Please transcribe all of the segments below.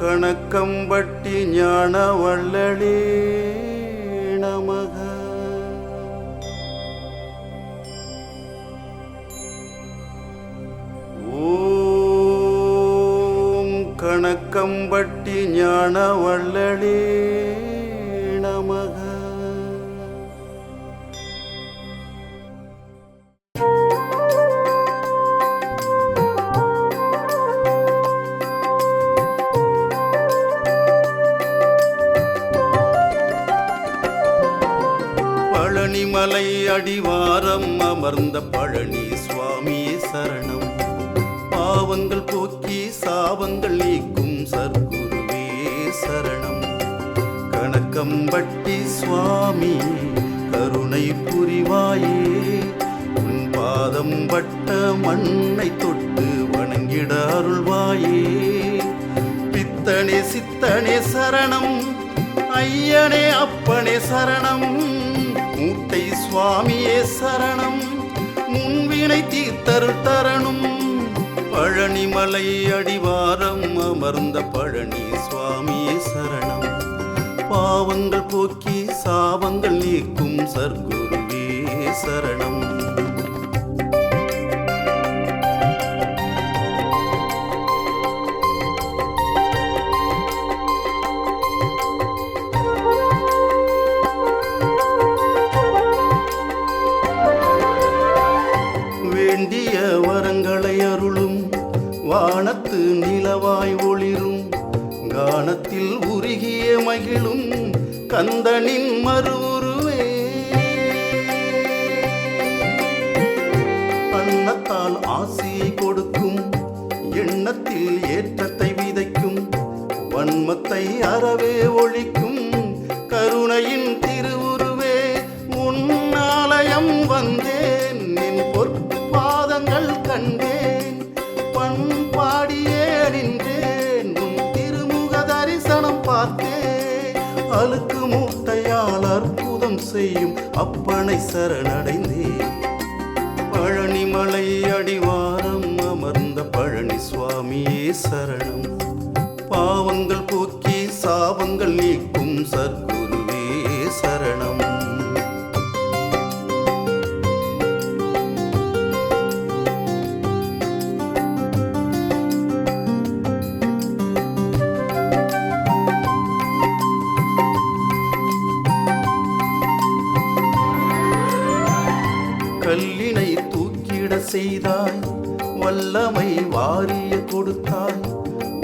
கணக்கம்பட்டி ஞான வள்ளலே நமக. ஓம் கணக்கம்பட்டி ஞான வள்ளலே நமக. பழனிமலை அடிவாரம் அமர்ந்த பழனி சுவாமியே சரணம். பாவங்கள் போக்கி சாபங்கள் நீக்கும் சர்க்குருவே சரணம். கணக்கம்பட்டி சுவாமி கருணை புரிவாயே. உன் பாதம் பட்ட மண்ணை தொட்டு வணங்கிட அருள்வாயே. பித்தனே சித்தனே சரணம் ஐயனே அப்பனே சரணம். மூட்டை சுவாமியே சரணம். முன்வினை தீர்த்தருள் தரணும். பழனிமலை அடிவாரம் அமர்ந்த பழனி சுவாமியே சரணம். பாவங்கள் போக்கி சாபங்கள் நீக்கும் சர்க்குருவே சரணம். அது நிலவாய் ஒளிரும். கானத்தில் உருகிய மகிழும் கந்தனின் மறுவுருவே அன்னத்தால் ஆசியை கொடுக்கும் எண்ணத்தில் ஏற்றத்தை விதைக்கும் வன்மத்தை அறவே ஒழிக்கும் கருணையின் திருவுருவே. உன்னாலயம் வந்தே. அற்புதம் செய்யும் அப்பனை சரணடைந்தேன். பழனிமலை அடிவாரம் அமர்ந்த பழனி சுவாமியே சரணம். பாவங்கள் போக்கி சாபங்கள் நீக்கும் சர்க்குரு கல்லினை தூக்கிட செய்தாய். வல்லமை வாரிய கொடுத்தாய்.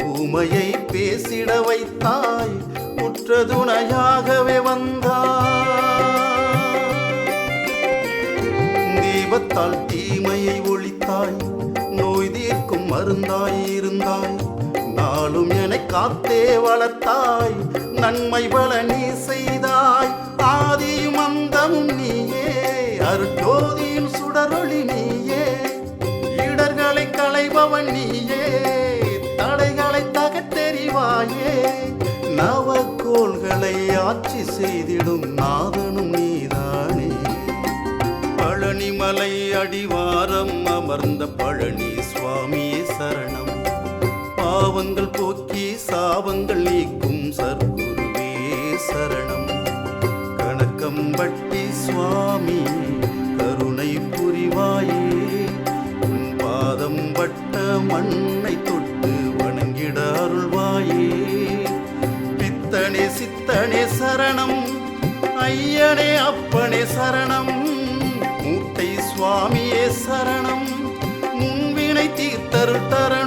ஊமையை பேசிட வைத்தாய். உற்ற துணையாகவே வந்தாய். தீபத்தால் தீமையை ஒழித்தாய். நோய் தீர்க்கும் மருந்தாய் இருந்தாய் நாளும் என காத்தே வளர்த்தாய். நன்மை பல நீ செய்தாய். ஆதியும் அந்தமும் நீயே. அருட்ஜோதியின் செய்திடும் நாதனும் நீதானே. பழனிமலை அடிவாரம் அமர்ந்த பழனி சுவாமியே சரணம். பாவங்கள் போக்கி சாபங்கள் நீக்கும் சர்க்குருவே சரணம். கணக்கம்பட்டி சுவாமி கருணை புரிவாயே. உன் பாதம் பட்ட மண் பித்தனே சித்தனே சரணம் ஐயனே அப்பனே சரணம் மூட்டை சுவாமியே சரணம் முன்வினை தீர்த்தருள் தரணம்.